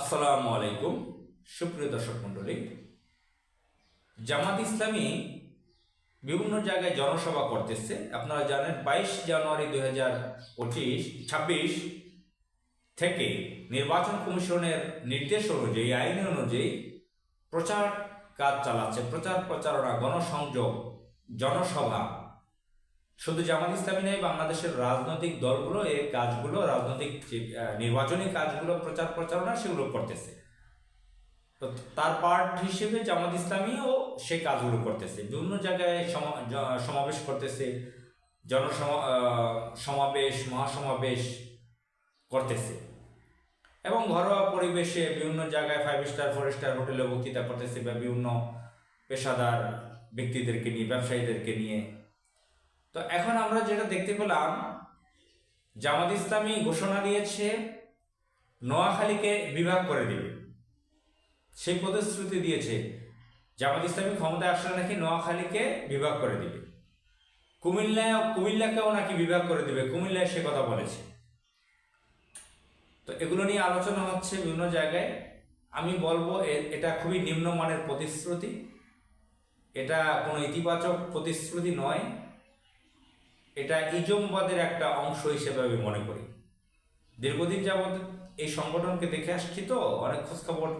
আসসালামু আলাইকুম, সুপ্রিয় দর্শক মণ্ডলী। জামাত ইসলামী বিভিন্ন জায়গায় জনসভা করতেছে। আপনারা জানেন, বাইশ জানুয়ারি দুই হাজার পঁচিশ, ছাব্বিশ থেকে নির্বাচন কমিশনের নির্দেশ অনুযায়ী, আইন অনুযায়ী প্রচার কাজ চালাচ্ছে। প্রচার প্রচারণা গণসংযোগ, জনসভা শুধু জামাত ইসলামী নেই বাংলাদেশের রাজনৈতিক দলগুলো এই কাজগুলো, রাজনৈতিক নির্বাচনী কাজগুলো, প্রচার প্রচারণা সেগুলো করতেছে। তো তার পার্ট হিসেবে জামাত ইসলামীও সে কাজগুলো করতেছে। বিভিন্ন জায়গায় সমাবেশ করতেছে, জনসমা সমাবেশ, মহাসমাবেশ করতেছে। এবং ঘরোয়া পরিবেশে বিভিন্ন জায়গায় ফাইভ স্টার ফোর স্টার হোটেলে বক্তৃতা করতেছে বা বিভিন্ন পেশাদার ব্যক্তিদেরকে নিয়ে, ব্যবসায়ীদেরকে নিয়ে। তো এখন আমরা যেটা দেখতে পেলাম, জামাত ইসলামী ঘোষণা দিয়েছে, নোয়াখালীকে বিভাগ করে দিবে। সেই প্রতিশ্রুতি দিয়েছে, জামাত ইসলামী ক্ষমতায় আসলে নাকি নোয়াখালীকে বিভাগ করে দিবে। কুমিল্লায়, কুমিল্লাকেও নাকি বিভাগ করে দিবে, কুমিল্লায় সে কথা বলেছে। তো এগুলো নিয়ে আলোচনা হচ্ছে বিভিন্ন জায়গায়। আমি বলব এটা খুবই নিম্নমানের প্রতিশ্রুতি। এটা কোনো ইতিবাচক প্রতিশ্রুতি নয়। এটা ইজমবাদের একটা অংশ হিসেবে আমি মনে করি। দীর্ঘদিন যাবৎ এই সংগঠনকে দেখে আসছি তো, অনেক খোঁজখবর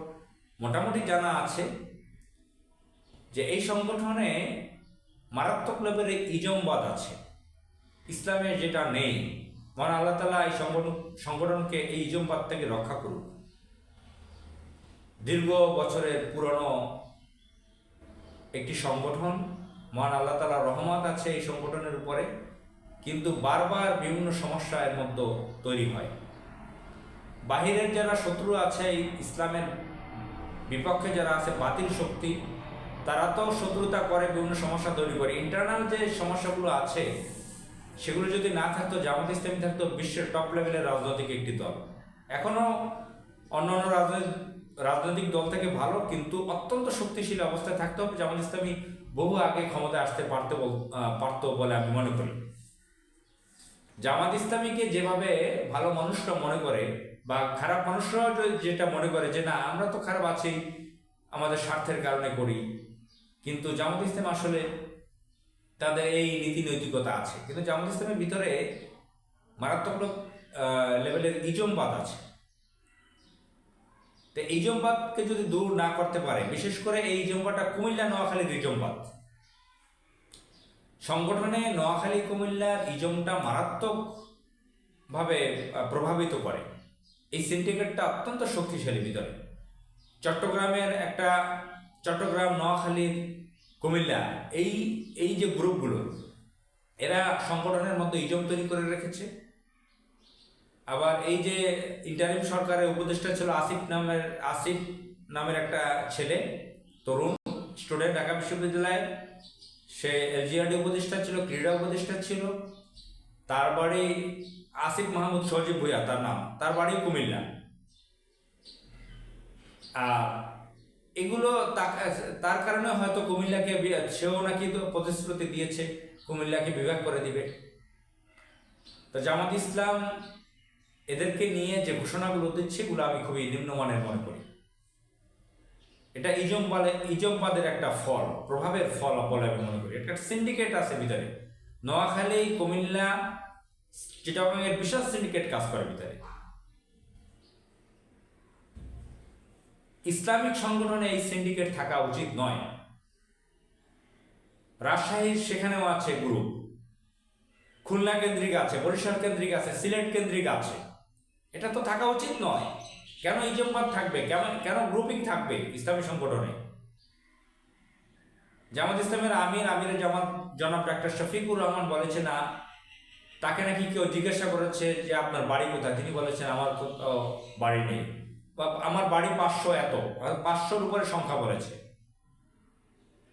মোটামুটি জানা আছে যে এই সংগঠনে মারাত্মক লেভেলের ইজমবাদ আছে। ইসলামে যেটা নেই, মহান আল্লাহ তালা এই সংগঠন, সংগঠনকে এই ইজমবাদ থেকে রক্ষা করুন দীর্ঘ বছরের পুরনো একটি সংগঠন, মহান আল্লাহ তালা রহমত আছে এই সংগঠনের উপরে। কিন্তু বারবার বিভিন্ন সমস্যা এর মধ্যে তৈরি হয়। বাহিরের যারা শত্রু আছে ইসলামের বিপক্ষে যারা আছে, বাতিল শক্তি তারা তো শত্রুতা করে, বিভিন্ন সমস্যা তৈরি করে। ইন্টারনাল যে সমস্যাগুলো আছে, সেগুলো যদি না থাকতো, জামাত ইসলামী থাকতো, বিশ্বের টপ লেভেলের রাজনৈতিক একটি দল। এখনও অন্যান্য রাজনৈতিক রাজনৈতিক দল থেকে ভালো, কিন্তু অত্যন্ত শক্তিশালী অবস্থায় থাকতে হবে। জামাত ইসলামী বহু আগে ক্ষমতায় আসতে পারতে পারতো বলে আমি মনে করি। জামাত ইসলামীকে যেভাবে ভালো মানুষরা মনে করে বা খারাপ মানুষরাও যেটা মনে করে যে, না, আমরা তো খারাপ আছি, আমাদের স্বার্থের কারণে করি। কিন্তু জামাত ইসলাম আসলে তাদের এই নীতি নৈতিকতা আছে। কিন্তু জামাত ইসলামের ভিতরে মারাত্মক লেভেলের ইজমবাদ আছে। তো এই ইজমবাদকে যদি দূর না করতে পারে, বিশেষ করে এই ইজমবাদটা কুমিল্লা, নোয়াখালীর ইজমবাদ। সংগঠনে নোয়াখালী, কুমিল্লার ইজমটা মারাত্মকভাবে প্রভাবিত করে। এই সিন্ডিকেটটা অত্যন্ত শক্তিশালী ভিতরে। চট্টগ্রামের একটা, চট্টগ্রাম নোয়াখালীর কুমিল্লা, এই এই যে গ্রুপগুলো, এরা সংগঠনের মধ্যে ইজম তৈরি করে রেখেছে। আবার এই যে ইন্টারিম সরকারের উপদেষ্টা ছিল আসিফ নামের আসিফ নামের একটা ছেলে, তরুণ স্টুডেন্ট ঢাকা বিশ্ববিদ্যালয়ে সে এলজিআরডি উপদেষ্টা ছিল, ক্রীড়া উপদেষ্টা ছিল। তার বাড়ি আসিফ মাহমুদ সজীব ভুইয়া, তার নাম। তার বাড়ি কুমিল্লা। আর এগুলো তার কারণে হয়তো কুমিল্লাকে সেও নাকি প্রতিশ্রুতি দিয়েছে, কুমিল্লাকে বিভাগ করে দিবে। তো জামাত ইসলাম এদেরকে নিয়ে যে ঘোষণাগুলো দিচ্ছে, এগুলো আমি খুবই নিম্নমানের মনে করি। এটা ইজমবাদে ইজমবাদের একটা ফল, প্রভাবের ফল বলে আমি মনে করি। একটা সিন্ডিকেট আছে ভিতরে। নোয়াখালী, কুমিল্লা, চিটাগাংয়ের বিশাল সিন্ডিকেট কাজ করে ভিতরে। ইসলামিক সংগঠনে এই সিন্ডিকেট থাকা উচিত নয়। রাজশাহীর সেখানেও আছে গ্রুপ খুলনা কেন্দ্রিক আছে, বরিশাল কেন্দ্রিক আছে, সিলেট কেন্দ্রিক আছে। এটা তো থাকা উচিত নয়। কেন ইজমবাদ থাকবে? কেমন কেন গ্রুপিং থাকবে ইসলামী সংগঠনে? জামাত ইসলামের আমির আমিরের জামাত জনাব ডাক্তার শফিকুর রহমান বলেছে না তাকে নাকি কেউ জিজ্ঞাসা করেছে যে আপনার বাড়ি কোথায়? তিনি বলেছেন, আমার বাড়ি নেই। বা, আমার বাড়ি পাঁচশো এত। পাঁচশোর উপরে সংখ্যা বলেছে।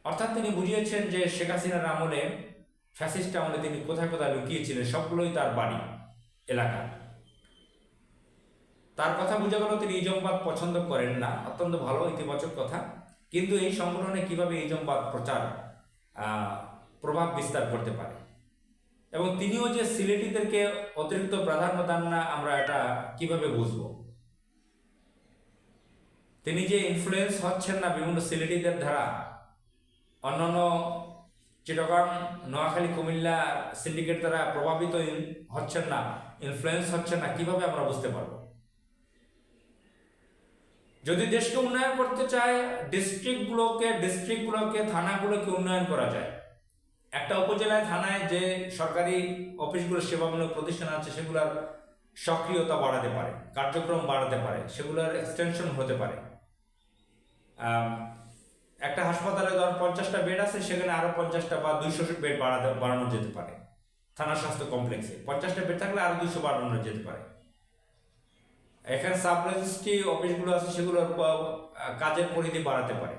অর্থাৎ তিনি বুঝিয়েছেন যে শেখ হাসিনার আমলে, ফ্যাসিস্ট আমলে তিনি কোথায় কোথায় লুকিয়েছিলেন, সবগুলোই তার বাড়ি, এলাকা। তার কথা বোঝা গেল তিনি ইজমবাদ পছন্দ করেন না। অত্যন্ত ভালো, ইতিবাচক কথা। কিন্তু এই সংগঠনে কীভাবে ইজমবাদ প্রচার প্রভাব বিস্তার করতে পারে? এবং তিনিও যে সিলেটিদেরকে অতিরিক্ত প্রাধান্য দেন না, আমরা এটা কীভাবে বুঝব? তিনি যে ইনফ্লুয়েন্স হচ্ছেন না বিভিন্ন সিলেটিদের দ্বারা অন্যান্য চিটগাং, নোয়াখালী, কুমিল্লা সিন্ডিকেট দ্বারা প্রভাবিত হচ্ছেন না ইনফ্লুয়েন্স হচ্ছেন না, কীভাবে আমরা বুঝতে পারব? যদি দেশকে উন্নয়ন করতে চায় ডিস্ট্রিক্টগুলোকে ডিস্ট্রিক্টগুলোকে থানাগুলোকে উন্নয়ন করা যায়। একটা উপজেলায়, থানায় যে সরকারি অফিসগুলো সেবামূলক প্রতিষ্ঠান আছে, সেগুলোর সক্রিয়তা বাড়াতে পারে, কার্যক্রম বাড়াতে পারে, সেগুলোর এক্সটেনশন হতে পারে। একটা হাসপাতালে ধর পঞ্চাশটা বেড আছে, সেখানে আরও পঞ্চাশটা বা দুইশো বেড বাড়াতে, বাড়ানো যেতে পারে। থানা স্বাস্থ্য কমপ্লেক্সে। পঞ্চাশটা বেড থাকলে আরও দুইশো বাড়ানো যেতে পারে। এখানে সাব রেজিস্ট্রি অফিসগুলো আছে সেগুলোর কাজের পরিধি বাড়াতে পারে।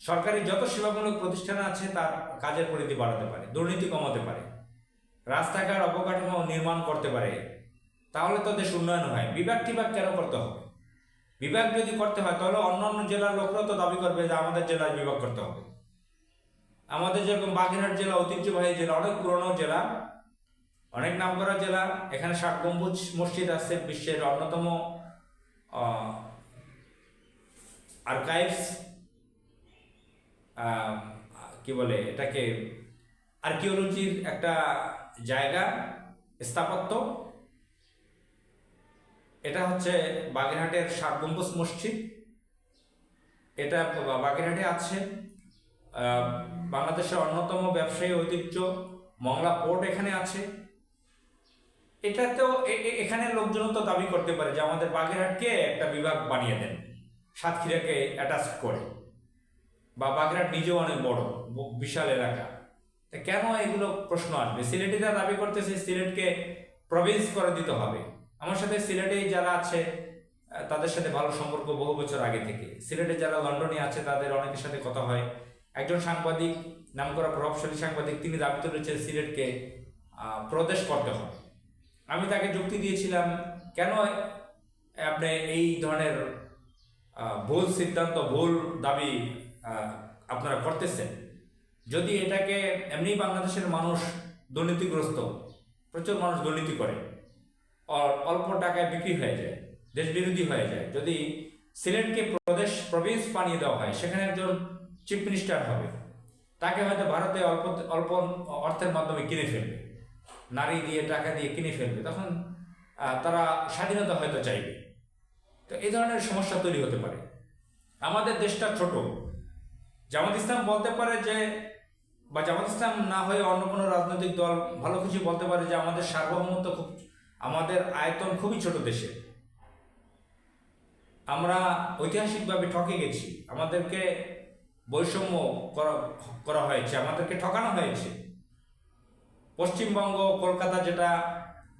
সরকারি যত সেবামূলক প্রতিষ্ঠান আছে, তার কাজের পরিধি বাড়াতে পারে, দুর্নীতি কমাতে পারে, রাস্তাঘাট অবকাঠামো নির্মাণ করতে পারে। তাহলে তো দেশ উন্নয়ন হয়। বিভাগ টিভাগ কেন করতে হবে? বিভাগ যদি করতে হয়, তাহলে অন্যান্য জেলার লোকরাও তো দাবি করবে যে আমাদের জেলায় বিভাগ করতে হবে। আমাদের যেরকম বাগেরহাট জেলা, ঐতিহ্যবাহী জেলা, অনেক পুরনো জেলা অনেক নামকরা জেলা, এখানে ষাট গম্বুজ মসজিদ আছে, বিশ্বের অন্যতম আর্কাইভস কি বলে এটাকে আর্কিওলজির একটা জায়গা, স্থাপত্য। এটা হচ্ছে বাগেরহাটের ষাট গম্বুজ মসজিদ। এটা বাগেরহাটে আছে। বাংলাদেশের অন্যতম ব্যবসায়ী ঐতিহ্য মংলা পোর্ট এখানে আছে। এটাতেও তো এখানে লোকজন তো দাবি করতে পারে যে আমাদের বাগেরহাটকে একটা বিভাগ বানিয়ে দেন, সাতক্ষীরাকে অ্যাটাচ করে। বা বাগেরহাট নিজেও অনেক বড় বিশাল এলাকা। তা কেন এগুলো প্রশ্ন আসবে? সিলেটিরা দাবি করতেছে, সিলেটকে প্রভিন্স করে দিতে হবে। আমার সাথে সিলেটে যারা আছে তাদের সাথে ভালো সম্পর্ক বহু বছর আগে থেকে। সিলেটে যারা লন্ডনে আছে, তাদের অনেকের সাথে কথা হয়। একজন সাংবাদিক নাম করা প্রভাবশালী সাংবাদিক, তিনি দাবি তুলেছেন সিলেটকে প্রদেশ করতে হবে। আমি তাকে যুক্তি দিয়েছিলাম, কেন আপনি এই ধরনের ভুল সিদ্ধান্ত, ভুল দাবি আপনারা করতেছেন? যদি এটাকে এমনি বাংলাদেশের মানুষ দুর্নীতিগ্রস্ত, প্রচুর মানুষ দুর্নীতি করে অল্প টাকায় বিক্রি হয়ে যায় দেশ বিরোধী হয়ে যায়, যদি সিলেটকে প্রদেশ, প্রভিন্স বানিয়ে দেওয়া হয়, সেখানে একজন চিফ মিনিস্টার হবে, তাকে হয়তো ভারতে অল্প অল্প অর্থের মাধ্যমে কিনে ফেলবে। নারী দিয়ে, টাকা দিয়ে কিনে ফেলবে, তখন তারা স্বাধীনতা হয়তো চাইবে। তো এই ধরনের সমস্যা তৈরি হতে পারে। আমাদের দেশটা ছোট। জামাত ইসলাম বলতে পারে যে, বা জামাত ইসলাম না হয়ে অন্য কোনো রাজনৈতিক দল ভালো কিছু বলতে পারে যে, আমাদের সার্বভৌমত্ব খুব, আমাদের আয়তন খুবই ছোট দেশে। আমরা ঐতিহাসিকভাবে ঠকে গেছি। আমাদেরকে বৈষম্য করা করা হয়েছে, আমাদেরকে ঠকানো হয়েছে। পশ্চিমবঙ্গ, কলকাতা যেটা,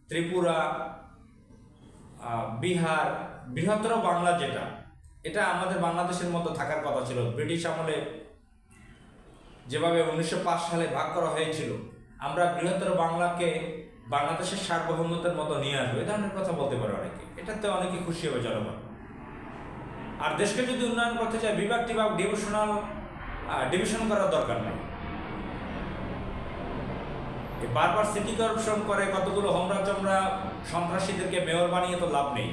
ত্রিপুরা বিহার, বৃহত্তর বাংলা যেটা, এটা আমাদের বাংলাদেশের মতো থাকার কথা ছিল। ব্রিটিশ আমলে যেভাবে উনিশশো পাঁচ সালে ভাগ করা হয়েছিল, আমরা বৃহত্তর বাংলাকে বাংলাদেশের সার্বভৌমত্বের মতো নিয়ে আসব। এ ধরনের কথা বলতে পারে অনেকে। এটাতে অনেকে খুশি হবে জনগণ। আর দেশকে যদি উন্নয়ন করতে চায় বিভাগ টিভাগ ডিভিশনাল ডিভিশন করার দরকার নেই। বারবার সিটি কর্পোরেশন করে, কতগুলো হোমরা চমরা সন্ত্রাসীদেরকে মেয়র বানিয়ে তো লাভ নেই।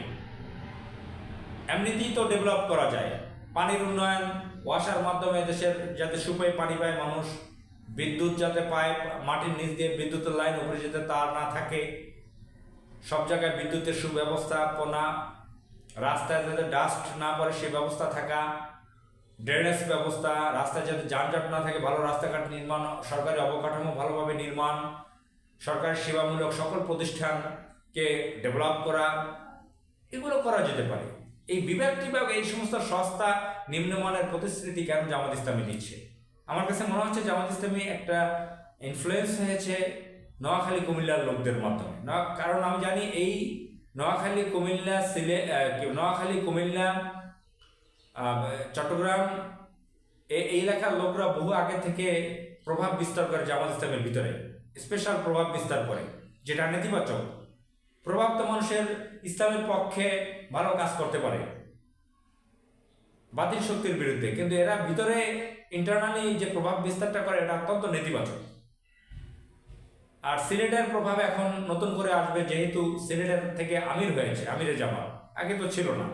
এমনিতেই তো ডেভেলপ করা যায়। পানির উন্নয়ন, ওয়াসার মাধ্যমে দেশের যাতে সুপাই পানি পায় মানুষ, বিদ্যুৎ যাতে পায়, মাটির নিচ দিয়ে বিদ্যুতের লাইন উপরে যাতে তার না থাকে, সব জায়গায় বিদ্যুতের সুব্যবস্থাপনা, রাস্তায় যাতে ডাস্ট না পড়ে সে ব্যবস্থা থাকা ড্রেনেজ ব্যবস্থা, রাস্তায় যাতে যানজট না থাকে, ভালো রাস্তাঘাট নির্মাণ, সরকারি অবকাঠামো ভালোভাবে নির্মাণ, সরকারি সেবামূলক সকল প্রতিষ্ঠানকে ডেভেলপ করা, এগুলো করা যেতে পারে। এই বিভাগ টিভাগ, এই সমস্ত সস্তা, নিম্নমানের প্রতিশ্রুতি কেন জামাত ইসলামী দিচ্ছে আমার কাছে মনে হচ্ছে জামাত ইসলামী একটা ইনফ্লুয়েন্স হয়েছে নোয়াখালী, কুমিল্লার লোকদের মাধ্যমে। কারণ আমি জানি এই নোয়াখালী, কুমিল্লা সিলে নোয়াখালী, কুমিল্লা চট্টগ্রাম এই এলাকার লোকরা বহু আগে থেকে প্রভাব বিস্তার করে জামাত ইসলামের ভিতরে। স্পেশাল প্রভাব বিস্তার করে, যেটা নেতিবাচক। প্রভাব তো মানুষের ইসলামের পক্ষে ভালো কাজ করতে পারে। বাতিল শক্তির বিরুদ্ধে, কিন্তু এরা ভিতরে ইন্টারনালি যে প্রভাব বিস্তারটা করে, এটা অত্যন্ত নেতিবাচক। আর সিলেটের প্রভাব এখন নতুন করে আসবে, যেহেতু সিলেটের থেকে আমির হয়েছে আমিরে জামাত। আগে তো ছিল না।